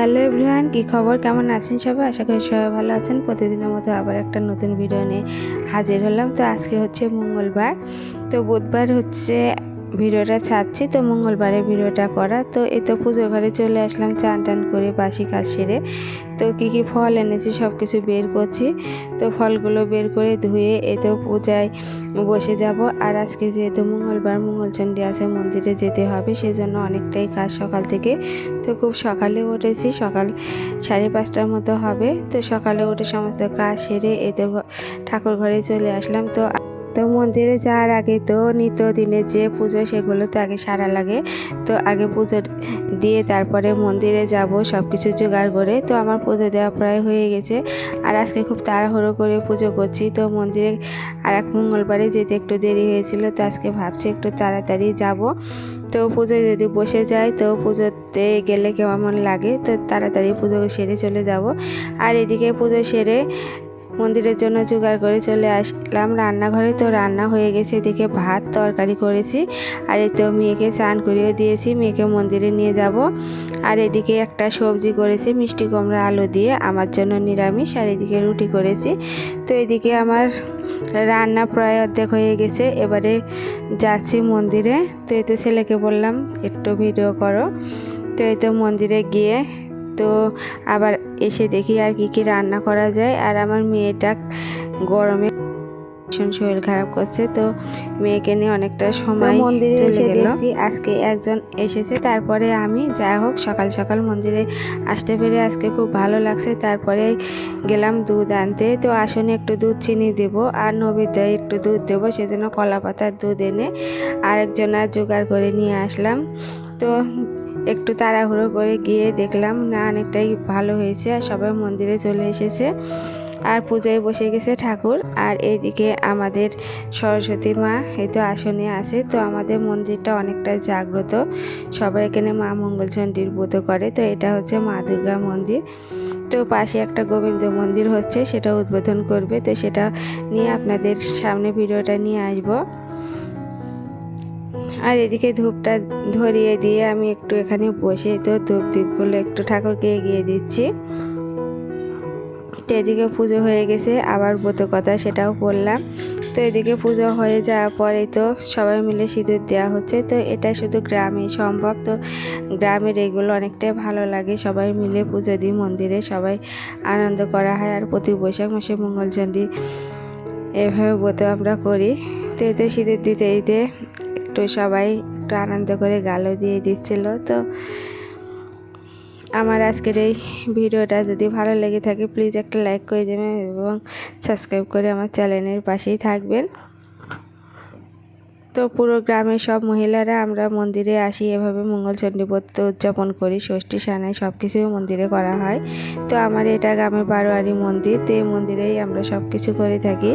Hello everyone, কী খবর? কেমন আছেন সবাই? আশা করি সবাই ভালো আছেন। প্রতিদিনের মতো আবার একটা নতুন ভিডিও নিয়ে হাজির হলাম। তো আজকে হচ্ছে মঙ্গলবার। তো বুধবার হচ্ছে ভিডিওটা ছাড়ছি, তো মঙ্গলবারে ভিডিওটা করা। তো এই তো পুজোর ঘরে চলে আসলাম, চান টান করে বাসি কাজ সেরে। তো কী কী ফল এনেছি সব কিছু বের করছি। তো ফলগুলো বের করে ধুয়ে এই তো পূজায় বসে যাব। আর আজকে যেহেতু মঙ্গলবার, মঙ্গলচণ্ডী আছে, মন্দিরে যেতে হবে, সেজন্য অনেকটাই কাজ সকাল থেকে। তো খুব সকালে উঠেছি, সকাল সাড়ে পাঁচটার মতো হবে। তো সকালে উঠে সমস্ত কাজ সেরে এই তো ঠাকুর ঘরে চলে আসলাম। তো তো মন্দিরে যাওয়ার আগে তো নিত্যদিনের যে পুজো সেগুলো তো আগে সারা লাগে। তো আগে পুজো দিয়ে তারপরে মন্দিরে যাব সব কিছু জোগাড় করে। তো আমার পুজো দেওয়া প্রায় হয়ে গেছে। আর আজকে খুব তাড়াহুড়ো করে পুজো করছি। তো মন্দিরে আর এক মঙ্গলবারে যেতে একটু দেরি হয়েছিল। তো আজকে ভাবছি একটু তাড়াতাড়ি যাব। তো পুজোয় যদি বসে যায়, তো পুজোতে গেলে কেমন লাগে? তো তাড়াতাড়ি পুজো সেরে চলে যাব। আর এদিকে পুজো সেরে মন্দিরের জন্য জোগাড় করে চলে আসলাম। রান্নাঘরে তো রান্না হয়ে গেছে, এদিকে ভাত তরকারি করেছি। আর এই তো মেয়েকে চান করিয়ে দিয়েছি, মেয়েকে মন্দিরে নিয়ে যাব। আর এদিকে একটা সবজি করেছি, মিষ্টি কুমড়া আলু দিয়ে, আমার জন্য নিরামিষ। আর এদিকে রুটি করেছি। তো এদিকে আমার রান্না প্রায় অর্ধেক হয়ে গেছে, এবারে যাচ্ছি মন্দিরে। তো এই তো ছেলেকে বললাম, একটু ভিডিও করো। তো এই তো মন্দিরে গিয়ে তো আবার এসে দেখি আর কি কি রান্না করা যায়। আর আমার মেয়েটা গরমে ভীষণ শরীর খারাপ করছে তো মেয়েকে নিয়ে অনেকটা সময় মন্দিরে চলে দেখছি আজকে একজন এসেছে তারপরে আমি যাই হোক সকাল সকাল মন্দিরে আসতে পেরে আজকে খুব ভালো লাগছে তারপরে গেলাম দুধ আনতে। তো আসনে একটু দুধ চিনি দেব আর নবীতে একটু দুধ দেবো সেজন্য কলা পাতার দুধ এনে আরেকজনের জোগাড় করে নিয়ে আসলাম। তো একটু তাড়াহুড়ো করে গিয়ে দেখলাম, না, অনেকটাই ভালো হয়েছে আর সবাই মন্দিরে চলে এসেছে। আর পুজোয় বসে গেছে ঠাকুর। আর এইদিকে আমাদের সরস্বতী মা, এই তো আসনে আছে, তো আমাদের মন্দিরটা অনেকটা জাগ্রত। সবাই এখানে মা মঙ্গলচণ্ডীর ব্রত করে, তো এটা হচ্ছে মা দুর্গা মন্দির। তো পাশে একটা গোবিন্দ মন্দির হচ্ছে, সেটা উদ্বোধন করবে, তো সেটা নিয়ে আপনাদের সামনে ভিডিওটা নিয়ে আসব। আর এদিকে ধূপটা ধরিয়ে দিয়ে আমি একটু এখানে বসে তো ধূপ দ্বীপগুলো একটু ঠাকুরকে এগিয়ে দিচ্ছি। তো এদিকে পুজো হয়ে গেছে, আবার ব্রত কথা সেটাও বললাম। তো এদিকে পুজো হয়ে যাওয়ার পরে তো সবাই মিলে সিঁদুর দেওয়া হচ্ছে। তো এটা শুধু গ্রামে সম্ভব। তো গ্রামের এগুলো অনেকটাই ভালো লাগে। সবাই মিলে পুজো দিই মন্দিরে সবাই আনন্দ করা হয়। আর প্রতি বৈশাখ মাসে মঙ্গলচণ্ডী এভাবে ব্রত আমরা করি। তো এতে সিঁদুর দিতে দিতে একটু সবাই একটু আনন্দ করে গালও দিয়ে দিচ্ছিল। তো আমার আজকের এই ভিডিওটা যদি ভালো লেগে থাকে প্লিজ একটা লাইক করে দেবেন এবং সাবস্ক্রাইব করে আমার চ্যানেলের পাশেই থাকবেন। তো পুরো গ্রামের সব মহিলারা আমরা মন্দিরে আসি, এভাবে মঙ্গল ব্রত উদযাপন করি, ষষ্ঠী, সানাই সব কিছুই মন্দিরে করা হয়। তো আমার এটা গ্রামের বারোয়ারি মন্দির, তো এই মন্দিরেই আমরা সব কিছু করে থাকি।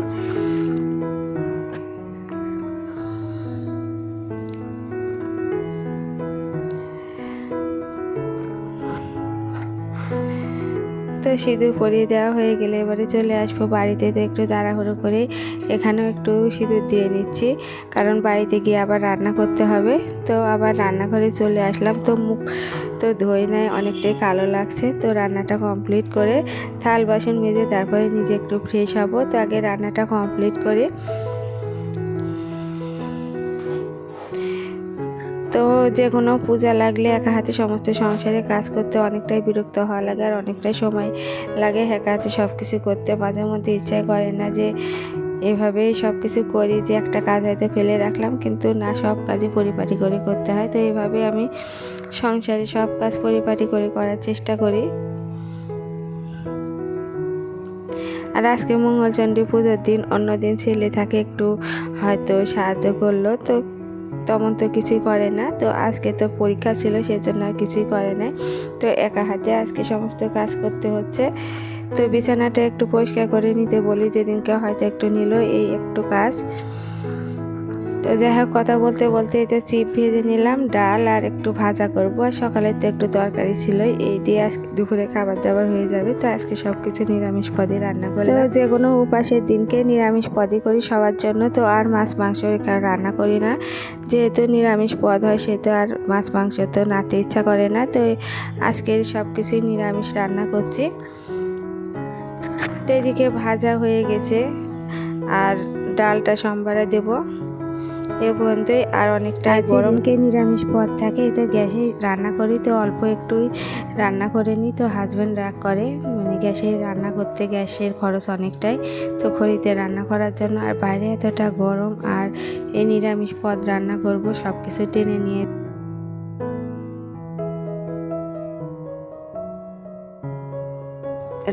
তো সিঁদুর পরিয়ে দেওয়া হয়ে গেলে এবারে চলে আসব বাড়িতে। তো একটু তাড়াহুড়ো করে এখানেও একটু সিঁদুর দিয়ে নিচ্ছি। কারণ বাড়িতে গিয়ে আবার রান্না করতে হবে। তো আবার রান্নাঘরে চলে আসলাম। তো মুখ তো ধুয়ে নেয় অনেকটাই কালো লাগছে। তো রান্নাটা কমপ্লিট করে থাল, বাসন মেজে তারপরে নিজে একটু ফ্রেশ হব। তো আগে রান্নাটা কমপ্লিট করে। তো যে কোনো পূজা লাগলে একা হাতে সমস্ত সংসারে কাজ করতে অনেকটাই বিরক্ত হওয়া লাগে আর অনেকটাই সময় লাগে একা হাতে সব কিছু করতে। মাঝে মধ্যে ইচ্ছাই করে না যে এভাবেই সব কিছু করি যে একটা কাজ হয়তো ফেলে রাখলাম কিন্তু না, সব কাজই পরিপাটি করে করতে হয়। তো এইভাবে আমি সংসারে সব কাজ পরিপাটি করে করার চেষ্টা করি। আর আজকে মঙ্গলচণ্ডী পুজোর দিন অন্য দিন ছেলে থাকে একটু হয়তো সাহায্য করল। তো তেমন তো কিছুই করে না। তো আজকে তো পরীক্ষা ছিল, সেজন্য আর কিছুই করে না তো একা হাতে আজকে সমস্ত কাজ করতে হচ্ছে। তো বিছানাটা একটু পরিষ্কার করে নিতে বলি, যেদিনকে হয়তো একটু নিল এই একটু কাজ। তো যাই হোক কথা বলতে বলতে এই তো চিপ ভেজে নিলাম ডাল আর একটু ভাজা করব। আর সকালে তো একটু তরকারি ছিল এই দিয়ে আজকে দুপুরে খাবার দাবার হয়ে যাবে তো আজকে সব কিছু নিরামিষ পদে রান্না করি তো যে কোনো উপাসের দিনকে নিরামিষ পদই করি সবার জন্য তো আর মাছ মাংস এখানে রান্না করি না। যেহেতু নিরামিষ পদ হয় সেহেতু আর মাছ মাংস তো নাতে ইচ্ছা করে না তো আজকের সব কিছুই নিরামিষ রান্না করছি। তো এদিকে ভাজা হয়ে গেছে আর ডালটা সোমবারে দেব। এ পর্যন্তই আর অনেকটা গরমকে নিরামিষ পদ থাকে তো গ্যাসে রান্না করি তো অল্প একটুই রান্না করে নিই তো হাজব্যান্ড রাগ করে। মানে গ্যাসে রান্না করতে গ্যাসের খরচ অনেকটাই তো খড়িতে রান্না করার জন্য। আর বাইরে এতটা গরম আর এই নিরামিষ পদ রান্না করব সব কিছু টেনে নিয়ে।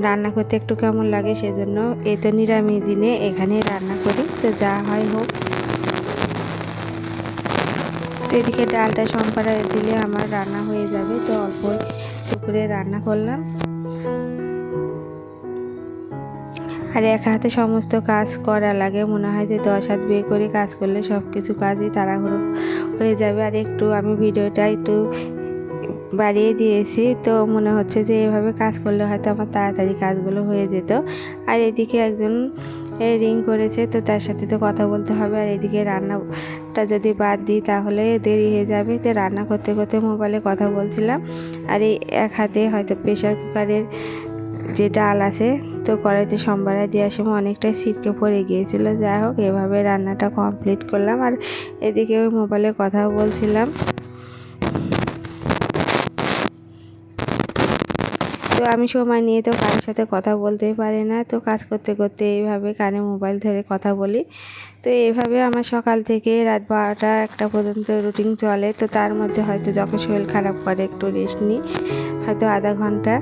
রান্না করতে একটু কেমন লাগে সেজন্য এ তো নিরামিষ দিনে এখানে রান্না করি তো যা হয় হোক। তো এদিকে ডালটা সম্পারা দিলে আমার রান্না হয়ে যাবে। তো অল্প দুপুরে রান্না করলাম। আর এক হাতে সমস্ত কাজ করা লাগে। মনে হয় যে দশ হাত বিয়ে করে কাজ করলে সব কিছু কাজই তাড়াহুড়ো হয়ে যাবে। আর একটু আমি ভিডিওটা একটু বাড়িয়ে দিয়েছি। তো মনে হচ্ছে যে এভাবে কাজ করলে হয়তো আমার তাড়াতাড়ি কাজগুলো হয়ে যেত। আর এদিকে একজন রিং করেছে, তো তার সাথে তো কথা বলতে হবে। আর এদিকে রান্নাটা যদি বাদ দিই, তাহলে দেরি হয়ে যাবে। তো রান্না করতে করতে মোবাইলে কথা বলছিলাম। আর এই এক হাতে হয়তো প্রেশার কুকারের যে ডাল আছে, তো কড়াইতে সোমবারে দেওয়ার সময় অনেকটাই ছিটকে পড়ে গিয়েছিল। যাই হোক, এভাবে রান্নাটা কমপ্লিট করলাম। আর এদিকে ওই মোবাইলে কথাও বলছিলাম। তো আমি সময় নিয়ে তো কারোর সাথে কথা বলতেই পারি না। তো কাজ করতে করতে এইভাবে কানে মোবাইল ধরে কথা বলি। তো এইভাবে আমার সকাল থেকে রাত বারোটা একটা পর্যন্ত রুটিন চলে। তো তার মধ্যে হয়তো যখন শরীর খারাপ করে একটু রেস্ট নিই, হয়তো আধা ঘণ্টা।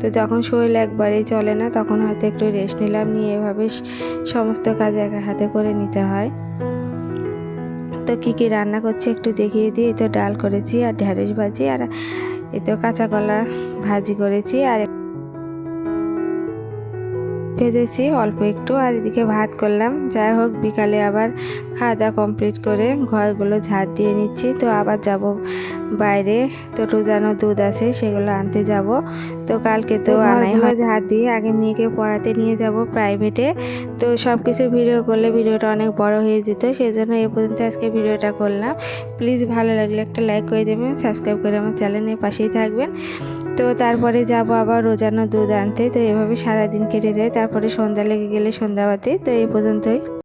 তো যখন শরীর একবারেই চলে না, তখন হয়তো একটু রেস্ট নিলাম। নিয়ে এভাবে সমস্ত কাজ একা হাতে করে নিতে হয়। তো কী কী রান্না করছে একটু দেখিয়ে দিয়ে তো ডাল করেছি আর ঢ্যাঁড়স ভাজি আর এ তো কাঁচা কলা ভাজি করেছি আর ভেজেছি অল্প একটু আর এদিকে ভাত করলাম। যাই হোক বিকালে আবার খাওয়া দাওয়া কমপ্লিট করে ঘরগুলো ঝাড় দিয়ে নিচ্ছি। তো আবার যাব বাইরে। তো রোজানো দুধ আছে সেগুলো আনতে যাব। তো কালকে তো আনাই হয়। ঝাড় দিয়ে আগে মেয়েকে পড়াতে নিয়ে যাব প্রাইভেটে তো সব কিছু ভিডিও করলে ভিডিওটা অনেক বড় হয়ে যেত সেই জন্য এ পর্যন্ত আজকে ভিডিওটা করলাম। প্লিজ ভালো লাগলে একটা লাইক করে দেবেন সাবস্ক্রাইব করে আমার চ্যানেলের পাশেই থাকবেন। তো তারপরে যাব আবার রোজানো দুধ আনতে। তো এভাবে সারাদিন কেটে যায়। তারপরে সন্ধ্যা লেগে গেলে সন্ধ্যাবাতি তো এই পর্যন্তই।